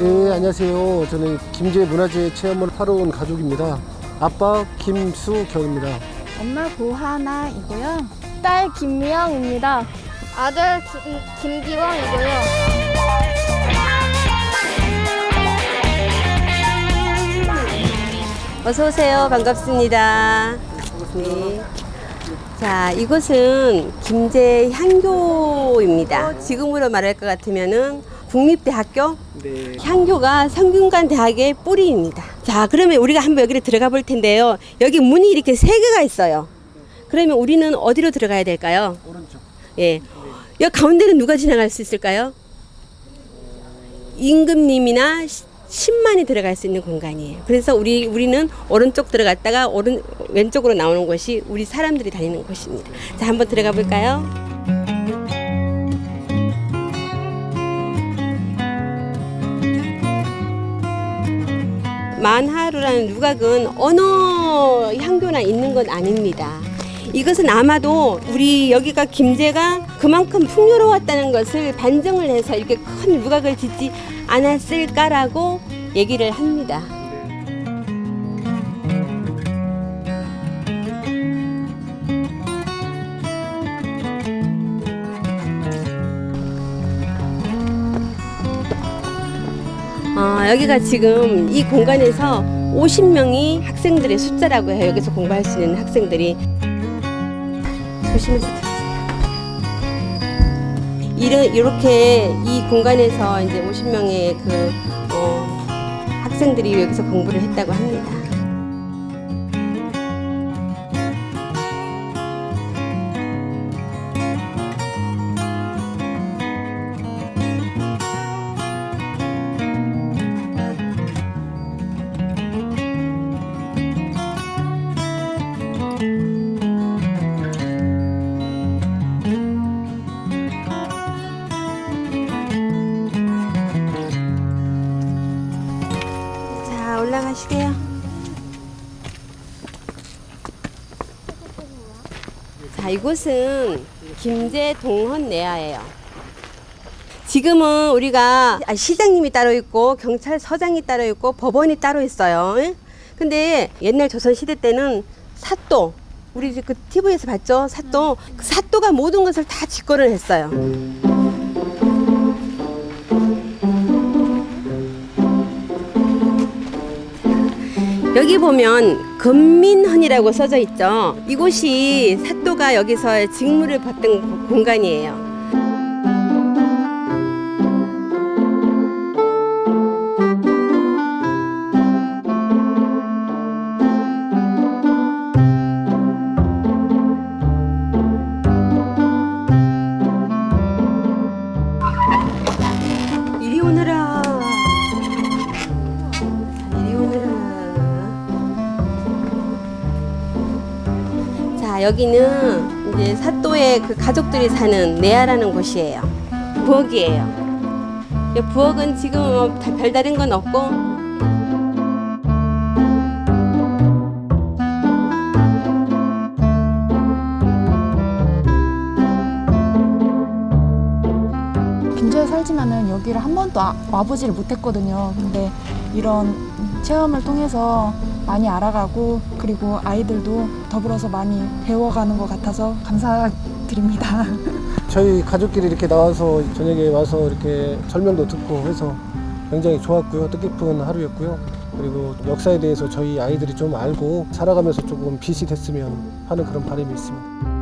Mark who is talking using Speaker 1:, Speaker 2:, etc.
Speaker 1: 네, 안녕하세요. 저는 김제 문화재 체험을 하러 온 가족입니다. 아빠 김수경입니다.
Speaker 2: 엄마 고하나이고요.
Speaker 3: 딸 김미영입니다. 아들 김, 김기원이고요.
Speaker 4: 어서 오세요. 반갑습니다. 네. 자, 이곳은 김제 향교입니다. 지금으로 말할 것 같으면은 국립대학교
Speaker 1: 네.
Speaker 4: 향교가 성균관 대학의 뿌리입니다. 자, 그러면 우리가 한번 여기를 들어가 볼 텐데요. 여기 문이 이렇게 세 개가 있어요. 그러면 우리는 어디로 들어가야 될까요?
Speaker 1: 오른쪽.
Speaker 4: 예. 여기 가운데는 누가 지나갈 수 있을까요? 임금님이나 시- 신만이 들어갈 수 있는 공간이에요. 그래서 우리 우리는 오른쪽 들어갔다가 오른 왼쪽으로 나오는 곳이 우리 사람들이 다니는 곳입니다. 자, 한번 들어가 볼까요? 만하루라는 누각은 어느 향교나 있는 건 아닙니다. 이것은 아마도 우리 여기가 김제가 그만큼 풍요로웠다는 것을 반증을 해서 이렇게 큰 누각을 짓지 않았을까라고 얘기를 합니다. 여기가 지금 이 공간에서 50명이 학생들의 숫자라고 해요. 여기서 공부할 수 있는 학생들이. 조심해서 들으세요. 이르, 이렇게 이 공간에서 이제 50명의 그, 어, 학생들이 여기서 공부를 했다고 합니다. 올라가시게요. 자, 이곳은 김제 동헌 내야예요. 지금은 우리가 아, 시장님이 따로 있고 경찰서장이 따로 있고 법원이 따로 있어요. 응? 근데 옛날 조선 시대 때는 사또 우리 그 TV에서 봤죠? 사또 그 사또가 모든 것을 다 집권을 했어요. 여기 보면 금민헌이라고 써져 있죠. 이곳이 사또가 여기서 직무를 받던 고- 공간이에요. 자, 여기는 이제 사또의 그 가족들이 사는 내야라는 곳이에요. 부엌이에요. 이 부엌은 지금 뭐 다- 별다른 건 없고
Speaker 2: 김제에 살지만은 여기를 한 번도 아- 와보지를 못했거든요. 근데 이런 체험을 통해서 많이 알아가고 그리고 아이들도 더불어서 많이 배워가는 것 같아서 감사드립니다.
Speaker 1: 저희 가족끼리 이렇게 나와서 저녁에 와서 이렇게 설명도 듣고 해서 굉장히 좋았고요. 뜻깊은 하루였고요. 그리고 역사에 대해서 저희 아이들이 좀 알고 살아가면서 조금 빛이 됐으면 하는 그런 바람이 있습니다.